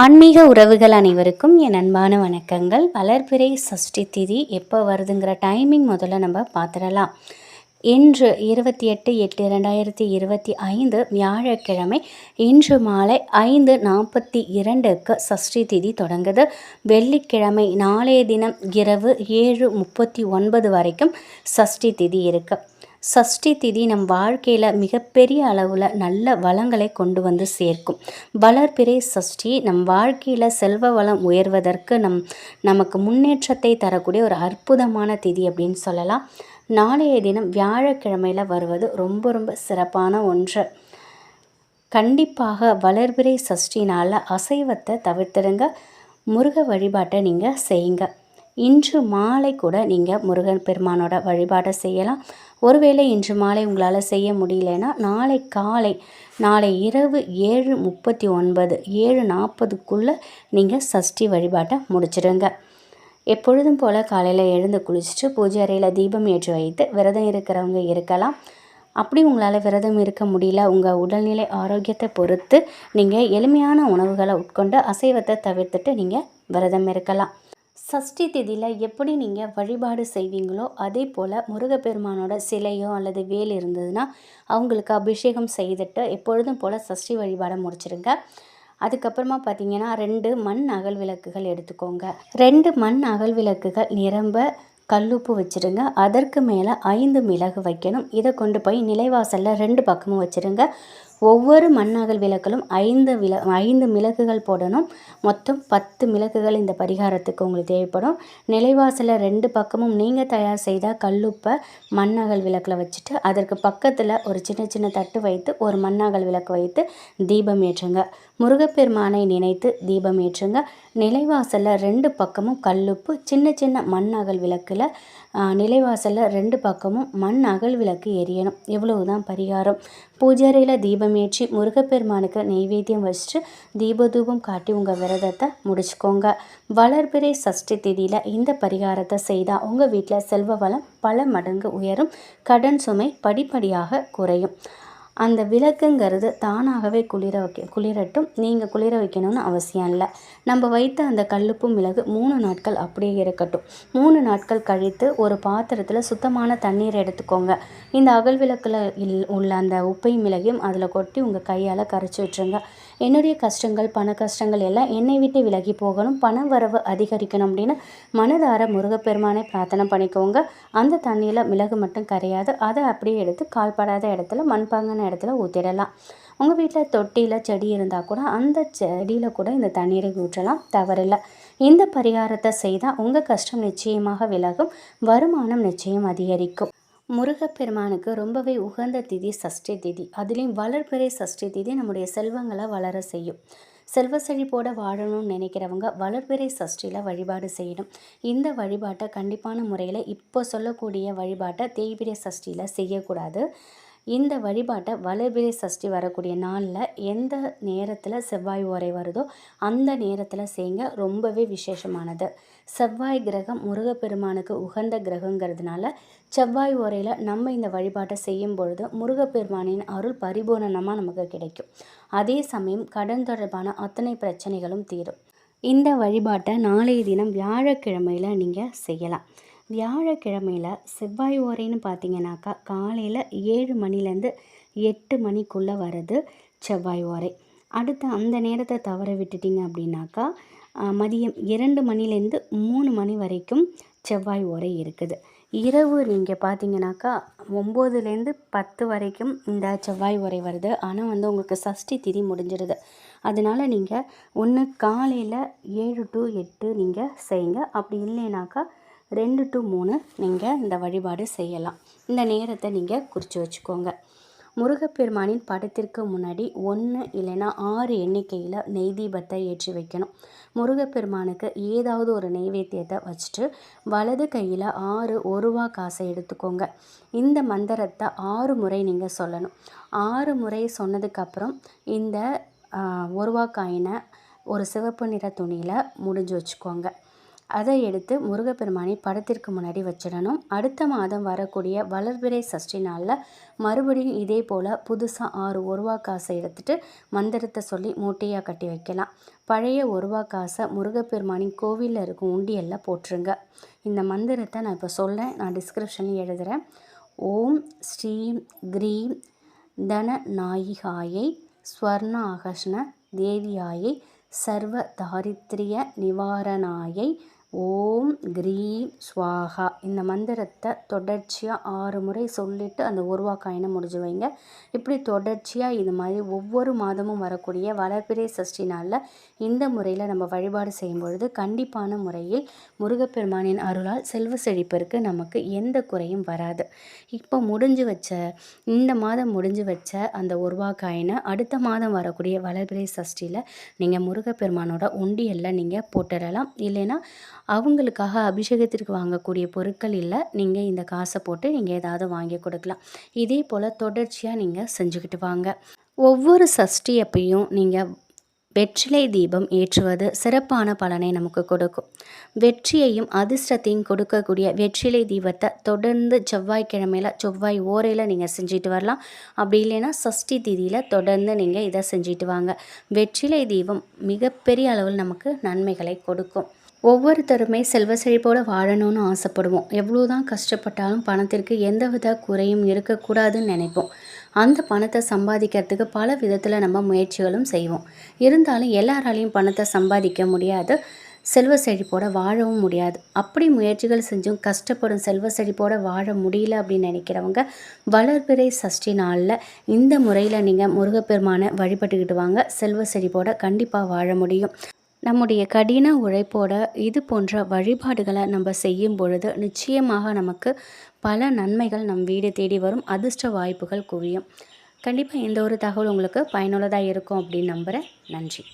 ஆன்மீக உறவுகள் அனைவருக்கும் என் அன்பான வணக்கங்கள். வளர்பிறை சஷ்டி திதி எப்போ வருதுங்கிற டைமிங் முதல்ல நம்ம பார்த்துடலாம். இன்று இருபத்தி எட்டு எட்டு ரெண்டாயிரத்தி இருபத்தி ஐந்து வியாழக்கிழமை இன்று மாலை ஐந்து நாற்பத்தி இரண்டுக்கு சஷ்டி திதி தொடங்குது. வெள்ளிக்கிழமை நாளைய தினம் இரவு ஏழு முப்பத்தி ஒன்பது வரைக்கும் சஷ்டி திதி இருக்குது சஷ்டி திதி நம் வாழ்க்கையில் மிகப்பெரிய அளவில் நல்ல வளங்களை கொண்டு வந்து சேர்க்கும். வளர்பிறை சஷ்டி நம் வாழ்க்கையில் செல்வ வளம் உயர்வதற்கு நம் நமக்கு முன்னேற்றத்தை தரக்கூடிய ஒரு அற்புதமான திதி அப்படின்னு சொல்லலாம். நாளைய தினம் வியாழக்கிழமையில் வருவது ரொம்ப ரொம்ப சிறப்பான ஒன்று. கண்டிப்பாக வளர்பிறை சஷ்டினால் அசைவத்தை தவிர்த்துடுங்க. முருக வழிபாட்டை நீங்கள் செய்யுங்க. இன்று மாலை கூட நீங்கள் முருகன் பெருமானோட வழிபாடை செய்யலாம். ஒருவேளை இன்று மாலை உங்களால் செய்ய முடியலன்னா நாளை காலை நாளை இரவு ஏழு முப்பத்தி ஒன்பது ஏழு நாற்பதுக்குள்ளே நீங்கள் சஷ்டி வழிபாட்டை முடிச்சிடுங்க. எப்பொழுதும் போல் காலையில் எழுந்து குளிச்சுட்டு பூஜை அறையில் தீபம் ஏற்றி வைத்து விரதம் இருக்கிறவங்க இருக்கலாம். அப்படி உங்களால் விரதம் இருக்க முடியல உங்கள் உடல்நிலை ஆரோக்கியத்தை பொறுத்து நீங்கள் எளிமையான உணவுகளை உட்கொண்டு அசைவத்தை தவிர்த்துட்டு நீங்கள் விரதம் இருக்கலாம். சஷ்டி திதியில் எப்படி நீங்கள் வழிபாடு செய்வீங்களோ அதே போல் முருகப்பெருமானோட சிலையோ அல்லது வேல் இருந்ததுன்னா அவங்களுக்கு அபிஷேகம் செய்துட்டு எப்பொழுதும் போல் சஷ்டி வழிபாடை முடிச்சிருங்க. அதுக்கப்புறமா பார்த்தீங்கன்னா ரெண்டு மண் அகல் விளக்குகள் எடுத்துக்கோங்க. ரெண்டு மண் அகல் விளக்குகள் நிரம்ப கல்லுப்பு வச்சுருங்க. அதற்கு மேலே ஐந்து மிளகு வைக்கணும். இதை கொண்டு போய் நிலைவாசலில் ரெண்டு பக்கமும் வச்சுருங்க. ஒவ்வொரு மண்ணாகல் விளக்கிலும் ஐந்து வில ஐந்து மிளகுகள் போடணும். மொத்தம் பத்து மிளகுகள் இந்த பரிகாரத்துக்கு உங்களுக்கு தேவைப்படும். நிலைவாசலில் ரெண்டு பக்கமும் நீங்கள் தயார் செய்த கல்லுப்பை மண்ணாகல் விளக்கில் வச்சுட்டு அதற்கு பக்கத்தில் ஒரு சின்ன சின்ன தட்டு வைத்து ஒரு மண்ணாகல் விளக்கு வைத்து தீபம் ஏற்றுங்க. முருகப்பெருமானை நினைத்து தீபம் ஏற்றுங்க. நிலைவாசலில் ரெண்டு பக்கமும் கல்லுப்பு சின்ன சின்ன மண் அகல் விளக்கில் நிலைவாசலில் ரெண்டு பக்கமும் மண் அகல் விளக்கு எரியணும். இவ்வளவுதான் பரிகாரம். பூஜாரியில் தீபம் ஏற்றி முருகப்பெருமானுக்கு நெய்வேத்தியம் வச்சுட்டு தீபதூபம் காட்டி உங்கள் விரதத்தை முடிச்சுக்கோங்க. வளர்பிறை சஷ்டி திதியில் இந்த பரிகாரத்தை செய்தால் உங்கள் வீட்டில் செல்வ வளம் பல மடங்கு உயரும். கடன் சுமை படிப்படியாக குறையும். அந்த விளக்குங்கிறது தானாகவே குளிர வைக்க குளிரட்டும். நீங்கள் குளிர வைக்கணும்னு அவசியம் இல்லை. நம்ம வைத்த அந்த கல்லுப்பு மிளகு மூணு நாட்கள் அப்படியே இருக்கட்டும். மூணு நாட்கள் கழித்து ஒரு பாத்திரத்தில் சுத்தமான தண்ணீர் எடுத்துக்கோங்க. இந்த அகல் விளக்கில் உள்ள அந்த உப்பை மிளகையும் அதில் கொட்டி உங்கள் கையால் கரைச்சி விட்டுருங்க என்னுடைய கஷ்டங்கள் பண கஷ்டங்கள் எல்லாம் என்னை விட்டு விலகி போகணும். பண வரவு அதிகரிக்கணும் அப்படின்னு மனதார முருகப்பெருமானை பிரார்த்தனை பண்ணிக்கோங்க. அந்த தண்ணியில் மிளகு மட்டும் கரையாது. அதை அப்படியே எடுத்து கால்படாத இடத்துல மண்பாங்கன இடத்துல ஊற்றிடலாம் உங்கள் வீட்டில் தொட்டியில் செடி இருந்தால் கூட அந்த செடியில் கூட இந்த தண்ணீரை ஊற்றலாம். தவறில்லை. இந்த பரிகாரத்தை செய்தால் உங்கள் கஷ்டம் நிச்சயமாக விலகும். வருமானம் நிச்சயம் அதிகரிக்கும். முருகப்பெருமானுக்கு ரொம்பவே உகந்த திதி சஷ்டி திதி. அதுலேயும் வளர்பிறை சஷ்டி திதி நம்முடைய செல்வங்களை வளர செய்யும். செல்வ செழிப்போட வாழணும்னு நினைக்கிறவங்க வளர்பிறை சஷ்டியில் வழிபாடு செய்யணும். இந்த வழிபாட்டை கண்டிப்பான முறையில் இப்போ சொல்லக்கூடிய வழிபாட்டை தேய்பிரை சஷ்டியில் செய்யக்கூடாது. இந்த வழிபாட்டை வளர்பிறை சஷ்டி வரக்கூடிய நாளில் எந்த நேரத்தில் செவ்வாய் ஓரை வருதோ அந்த நேரத்தில் செய்யுங்க ரொம்பவே விசேஷமானது. செவ்வாய் கிரகம் முருகப்பெருமானுக்கு உகந்த கிரகங்கிறதுனால செவ்வாய் ஓரையில் நம்ம இந்த வழிபாட்டை செய்யும் பொழுது முருகப்பெருமானின் அருள் பரிபூரணமாக நமக்கு கிடைக்கும். அதே சமயம் கடன் தொடர்பான அத்தனை பிரச்சனைகளும் தீரும். இந்த வழிபாட்டை நாளைய தினம் வியாழக்கிழமையில் நீங்கள் செய்யலாம். வியாழக்கிழமையில் செவ்வாய் ஓரைன்னு பார்த்தீங்கன்னாக்கா காலையில் ஏழு மணிலேருந்து எட்டு மணிக்குள்ளே வருது செவ்வாய் ஓரை. அடுத்து அந்த நேரத்தை தவற விட்டுட்டிங்க அப்படின்னாக்கா மதியம் இரண்டு மணிலேருந்து மூணு மணி வரைக்கும் செவ்வாய் ஓரை இருக்குது. இரவு நீங்கள் பார்த்தீங்கன்னாக்கா ஒம்போதுலேருந்து பத்து வரைக்கும் இந்த செவ்வாய் உரை வருது. ஆனால் வந்து உங்களுக்கு சஷ்டி திதி முடிஞ்சிடுது. அதனால் நீங்கள் ஒன்று காலையில் ஏழு டு எட்டு நீங்கள் செய்யுங்க. அப்படி இல்லைனாக்கா ரெண்டு டு மூணு நீங்கள் இந்த வழிபாடு செய்யலாம். இந்த நேரத்தை நீங்கள் குறித்து வச்சுக்கோங்க. முருகப்பெருமானின் படத்திற்கு முன்னாடி ஒன்று இல்லைன்னா ஆறு எண்ணிக்கையில் நெய் தீபத்தை ஏற்றி வைக்கணும். முருகப்பெருமானுக்கு ஏதாவது ஒரு நெய்வேத்தியத்தை வச்சுட்டு வலது கையில் ஆறு ஒருவா காசை எடுத்துக்கோங்க. இந்த மந்திரத்தை ஆறு முறை நீங்கள் சொல்லணும். ஆறு முறை சொன்னதுக்கப்புறம் இந்த ஒருவா காயினை ஒரு சிவப்பு நிற துணியில் முடிஞ்சு வச்சுக்கோங்க. அதை எடுத்து முருகப்பெருமானி படத்திற்கு முன்னாடி வச்சிடணும். அடுத்த மாதம் வரக்கூடிய வளர்பிறை சஷ்டி நாளில் மறுபடியும் இதே போல் புதுசாக ஆறு ஒருவா காசை எடுத்துகிட்டு மந்திரத்தை சொல்லி மூட்டையாக கட்டி வைக்கலாம். பழைய ஒருவா காசை முருகப்பெருமானின் கோவிலில் இருக்கும் உண்டியலில் போட்டுருங்க. இந்த மந்திரத்தை நான் இப்போ சொல்கிறேன் நான் டிஸ்கிரிப்ஷனில் எழுதுகிறேன் ஓம் ஸ்ரீம் க்ரீம் தன நாயிகாயை ஸ்வர்ண ஆகர்ஷண தேவியாயை சர்வ தாரித்ரிய நிவாரணாயை ஓம் க்ரீம் ஸ்வாகா இந்த மந்திரத்தை தொடர்ச்சியாக ஆறு முறை சொல்லிவிட்டு அந்த உருவாக்காயினை காயினை முடிஞ்சு வைங்க. இப்படி தொடர்ச்சியாக இது மாதிரி ஒவ்வொரு மாதமும் வரக்கூடிய வளர்பிறை சஷ்டி நாளில் இந்த முறையில் நம்ம வழிபாடு செய்யும் பொழுது கண்டிப்பான முறையில் முருகப்பெருமானின் அருளால் செல்வ செழிப்பிற்கு நமக்கு எந்த குறையும் வராது. இப்போ முடிஞ்சு வச்ச இந்த மாதம் முடிஞ்சு வச்ச அந்த உருவாக்காயினை காயினை அடுத்த மாதம் வரக்கூடிய வளர்பிறை சஷ்டியில் நீங்கள் முருகப்பெருமானோட உண்டியலில் நீங்கள் போட்டுடலாம். இல்லைன்னா அவங்களுக்காக அபிஷேகத்திற்கு வாங்கக்கூடிய பொருட்கள் இல்லை. நீங்கள் இந்த காசை போட்டு நீங்கள் ஏதாவது வாங்கி கொடுக்கலாம். இதே போல் தொடர்ச்சியாக நீங்கள் செஞ்சுக்கிட்டு வாங்க. ஒவ்வொரு சஷ்டி அப்பையும் நீங்கள் வெற்றிலை தீபம் ஏற்றுவது சிறப்பான பலனை நமக்கு கொடுக்கும். வெற்றியையும் அதிர்ஷ்டத்தையும் கொடுக்கக்கூடிய வெற்றிலை தீபத்தை தொடர்ந்து செவ்வாய்க்கிழமையில் செவ்வாய் ஓரையில் நீங்கள் செஞ்சுட்டு வரலாம். அப்படி இல்லைன்னா சஷ்டி திதியில் தொடர்ந்து நீங்கள் இதை செஞ்சுட்டு வாங்க. வெற்றிலை தீபம் மிகப்பெரிய அளவில் நமக்கு நன்மைகளை கொடுக்கும். ஒவ்வொருத்தருமே செல்வ செழிப்போடு வாழணும்னு ஆசைப்படுவோம். எவ்வளோ தான் கஷ்டப்பட்டாலும் பணத்திற்கு எந்தவித குறையும் இருக்கக்கூடாதுன்னு நினைப்போம். அந்த பணத்தை சம்பாதிக்கிறதுக்கு பல விதத்தில் நம்ம முயற்சிகளும் செய்வோம். இருந்தாலும் எல்லாராலையும் பணத்தை சம்பாதிக்க முடியாது செல்வ செழிப்போட வாழவும் முடியாது. அப்படி முயற்சிகள் செஞ்சும் கஷ்டப்படும் செல்வ செழிப்போட வாழ முடியல அப்படின்னு நினைக்கிறவங்க வளர்பிறை சஷ்டி நாளில் இந்த முறையில் நீங்கள் முருகப்பெருமானை வழிபட்டுக்கிட்டு வாங்க. செல்வ செழிப்போட கண்டிப்பாக வாழ முடியும். நம்முடைய கடின உழைப்போட இது போன்ற வழிபாடுகளை நம்ம செய்யும் பொழுது நிச்சயமாக நமக்கு பல நன்மைகள் நம் வீடு தேடி வரும் அதிர்ஷ்ட வாய்ப்புகள் குவியும். கண்டிப்பாக இந்த ஒரு தகவல் உங்களுக்கு பயனுள்ளதாக இருக்கும் அப்படின்னு நம்புகிறேன் நன்றி.